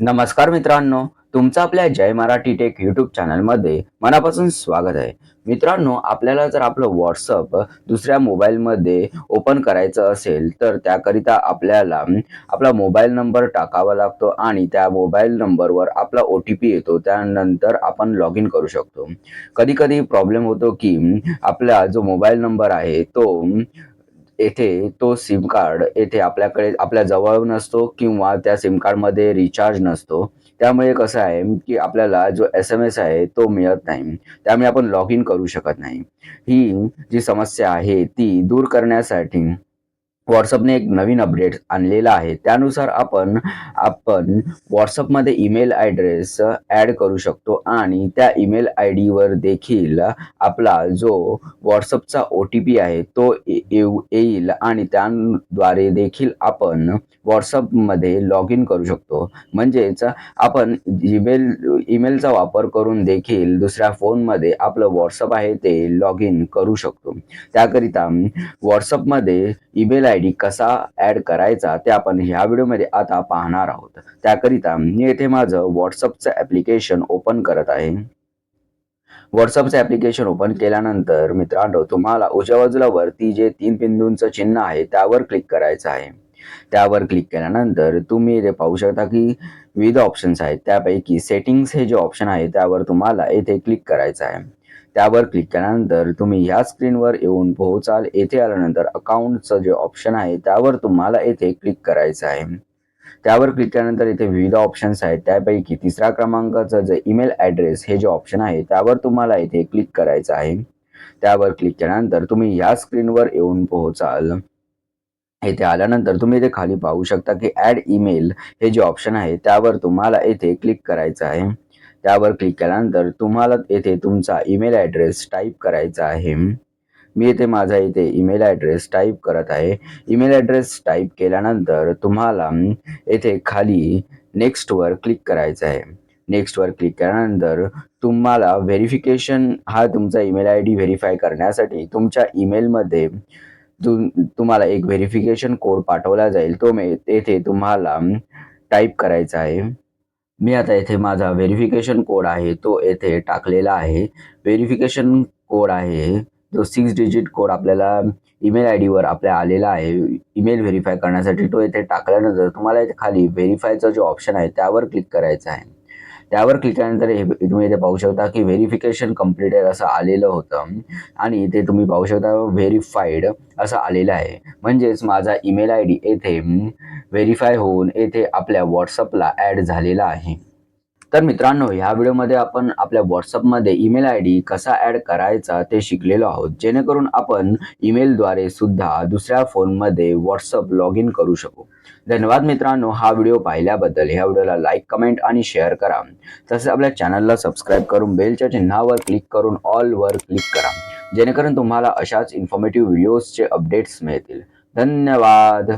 नमस्कार मित्रांनो तुमचं आपल्या जय मराठी टेक यूट्यूब चॅनलमध्ये मनापासून स्वागत आहे. मित्रांनो आपल्याला जर आपलं व्हॉट्सअप दुसऱ्या मोबाईलमध्ये ओपन करायचं असेल तर त्याकरिता आपल्याला आपला मोबाईल नंबर टाकावा लागतो आणि त्या मोबाईल नंबरवर आपला ओ टी पी येतो. त्यानंतर आपण लॉग इन करू शकतो. कधी कधी प्रॉब्लेम होतो की आपला जो मोबाईल नंबर आहे तो येथे तो सिम कार्ड येथे आपल्याकडे आपल्या जवळ नसतो किंवा त्या सिम कार्डमध्ये रिचार्ज नसतो. त्यामुळे कसं आहे की आपल्याला जो एस एम एस आहे तो मिळत नाही. त्यामुळे आपण लॉग इन करू शकत नाही. ही जी समस्या आहे ती दूर करण्यासाठी व्हॉट्सअपने एक नवीन अपडेट आणलेला आहे. त्यानुसार आपण आपण व्हॉट्सअपमध्ये ईमेल ॲड्रेस ॲड करू शकतो आणि त्या ईमेल आय डीवर देखील आपला जो व्हॉट्सअपचा ओ टी पी आहे तो येऊ येईल आणि त्याद्वारे देखील आपण व्हॉट्सअपमध्ये लॉग इन करू शकतो. म्हणजेच आपण ईमेल ईमेलचा वापर करून देखील दुसऱ्या फोनमध्ये आपलं व्हॉट्सअप आहे ते लॉग इन करू शकतो. त्याकरिता व्हॉट्सअपमध्ये ईमेल आय डी कसा ॲड करायचा ते आपण ह्या व्हिडिओमध्ये आता पाहणार आहोत. त्याकरिता मी येथे माझं व्हॉट्सअपचं ॲप्लिकेशन ओपन करत आहे. व्हॉट्सअपचं ॲप्लिकेशन ओपन केल्यानंतर मित्रांनो तुम्हाला उजव्या बाजूला वरती जे तीन बिंदूंचं चिन्ह आहे त्यावर क्लिक करायचं आहे. त्यावर क्लिक केल्यानंतर तुम्ही इथे पाहू शकता की विविध ऑप्शन्स आहेत. त्यापैकी सेटिंग्स हे जे ऑप्शन आहे त्यावर तुम्हाला येथे क्लिक करायचं आहे. त्यावर क्लिक केल्यानंतर तुम्ही ह्या स्क्रीनवर येऊन पोहोचाल. येथे आल्यानंतर अकाउंटचं जे ऑप्शन आहे त्यावर तुम्हाला येथे क्लिक करायचं आहे. त्यावर क्लिक केल्यानंतर इथे विविध ऑप्शन्स आहेत. त्यापैकी तिसऱ्या क्रमांकाचं जे ईमेल ॲड्रेस हे जे ऑप्शन आहे त्यावर तुम्हाला इथे क्लिक करायचं आहे. त्यावर क्लिक केल्यानंतर तुम्ही ह्या स्क्रीनवर येऊन पोहोचाल. येथे आल्यानंतर तुम्ही इथे खाली पाहू शकता की ॲड ईमेल हे जे ऑप्शन आहे त्यावर तुम्हाला येथे क्लिक करायचं आहे. त्यावर क्लिक केल्यानंतर तुम्हाला येथे तुमचा ईमेल ॲड्रेस टाईप करायचा आहे. मी येथे माझा इथे ईमेल ॲड्रेस टाईप करत आहे. ईमेल ॲड्रेस टाईप केल्यानंतर तुम्हाला येथे खाली नेक्स्टवर क्लिक करायचं आहे. नेक्स्टवर क्लिक केल्यानंतर तुम्हाला व्हेरिफिकेशन हा तुमचा ईमेल आय डी व्हेरीफाय करण्यासाठी तुमच्या ईमेलमध्ये तुम तुम्हाला एक व्हेरिफिकेशन कोड पाठवला जाईल. तो मे येथे तुम्हाला टाईप करायचा आहे. मी आता येथे माझा व्हेरिफिकेशन कोड आहे तो येथे टाकलेला आहे. व्हेरिफिकेशन कोड आहे जो सिक्स डिजिट कोड आपल्याला ईमेल आय डीवर आपल्या आलेला आहे ईमेल व्हेरीफाय करण्यासाठी तो येथे टाकल्यानंतर तुम्हाला इथे खाली व्हेरीफायचा जो ऑप्शन आहे त्यावर क्लिक करायचं आहे. त्यावर क्लिक केल्यानंतर हे तुम्ही इथे पाहू शकता की व्हेरिफिकेशन कम्प्लिटेड असं आलेलं होतं आणि इथे तुम्ही पाहू शकता व्हेरीफाईड असं आलेलं आहे. म्हणजेच माझा ईमेल आय डी येथे व्हेरीफाय होऊन येथे आपल्या व्हॉट्सअपला ॲड झालेला आहे. तर मित्रांनो ह्या व्हिडिओमध्ये आपण आपल्या व्हॉट्सअपमध्ये ईमेल आय डी कसा ॲड करायचा ते शिकलेलो आहोत. जेणेकरून आपण ईमेलद्वारे सुद्धा दुसऱ्या फोनमध्ये व्हॉट्सअप लॉग इन करू शकू. धन्यवाद मित्रांनो हा व्हिडिओ पाहिल्याबद्दल. ह्या व्हिडिओला लाईक कमेंट आणि शेअर करा. तसेच आपल्या चॅनलला सबस्क्राईब करून बेलच्या चिन्हावर क्लिक करून ऑलवर क्लिक करा. जेणेकरून तुम्हाला अशाच इन्फॉर्मेटिव्ह व्हिडिओजचे अपडेट्स मिळतील. धन्यवाद!